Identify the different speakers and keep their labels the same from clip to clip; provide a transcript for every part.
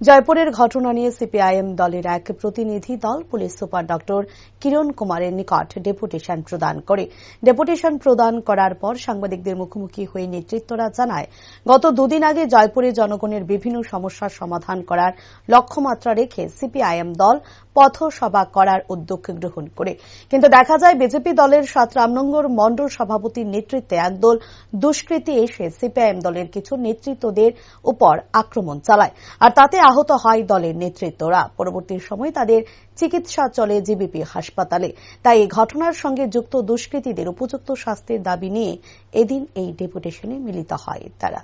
Speaker 1: জয়পুরের ঘটনা নিয়ে সিপিআইএম দলের এক প্রতিনিধি দল পুলিশ সুপার ডক্টর কিরণ কুমারের নিকট ডেপুটেশন প্রদান করে। ডেপুটেশন প্রদান করার পর সাংবাদিকদের মুখোমুখি হয়ে নেতৃত্বরা জানায়, গত দুদিন আগে জয়পুরে জনগণের বিভিন্ন সমস্যার সমাধান করার লক্ষ্যমাত্রা রেখে সিপিআইএম দল পথসভা করার উদ্যোগ গ্রহণ করে। কিন্তু দেখা যায় বিজেপি দলের সাত রামনগর মণ্ডল সভাপতির নেতৃত্বে একদল দুষ্কৃতী এসে সিপিআইএম দলের কিছু নেতৃত্বদের উপর আক্রমণ চালায়। আর তাতে আহত হয় দলের নেতৃত্বরা। পরবর্তী সময় তাদের চিকিৎসা চলে জিবিপি হাসপাতালে। তাই এই ঘটনার সঙ্গে যুক্ত দুষ্কৃতীদের উপযুক্ত শাস্তির দাবি নিয়ে এদিন এই ডেপুটেশনে মিলিত হয় তারা।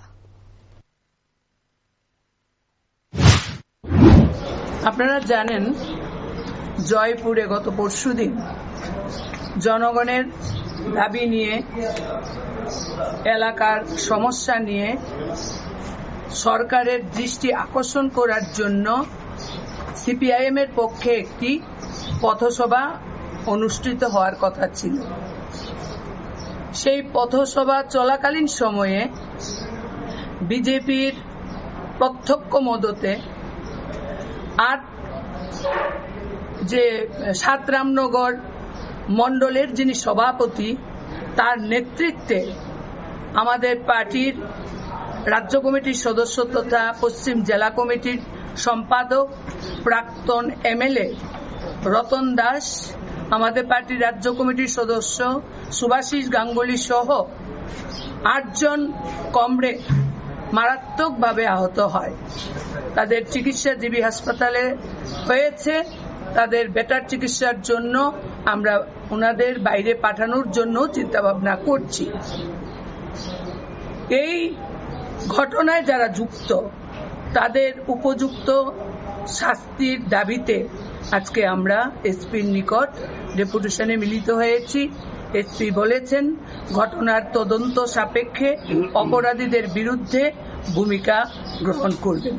Speaker 2: আপনারা জানেন, জয়পুরে গত পরশুদিন জনগণের দাবি নিয়ে এলাকার সমস্যা নিয়ে সরকারের দৃষ্টি আকর্ষণ করার জন্য সিপিআইএম এর পক্ষে একটি পথসভা অনুষ্ঠিত হওয়ার কথা ছিল। সেই পথসভা চলাকালীন সময়ে বিজেপির প্রত্যক্ষ মদতে আট যে সাতরামনগর মণ্ডলের যিনি সভাপতি, তার নেতৃত্বে আমাদের পার্টির রাজ্য কমিটির সদস্য তথা পশ্চিম জেলা কমিটির সম্পাদক প্রাক্তন এমএলএ রতন দাস, আমাদের পার্টির রাজ্য কমিটির সদস্য সুভাষিস গাঙ্গুলি সহ আটজন কমরেড মারাত্মকভাবে আহত হয়। তাদের চিকিৎসা জিবি হাসপাতালে হয়েছে। তাদের বেটার চিকিৎসার জন্য আমরা ওনাদের বাইরে পাঠানোর জন্য চিন্তা ভাবনা করছি। এই ঘটনায় যারা যুক্ত, তাদের উপযুক্ত শাস্তির দাবিতে আজকে আমরা এসপির নিকট ডেপুটেশনে মিলিত হয়েছি। এসপি বলেছেন, ঘটনার তদন্ত সাপেক্ষে অপরাধীদের বিরুদ্ধে ভূমিকা গ্রহণ করবেন।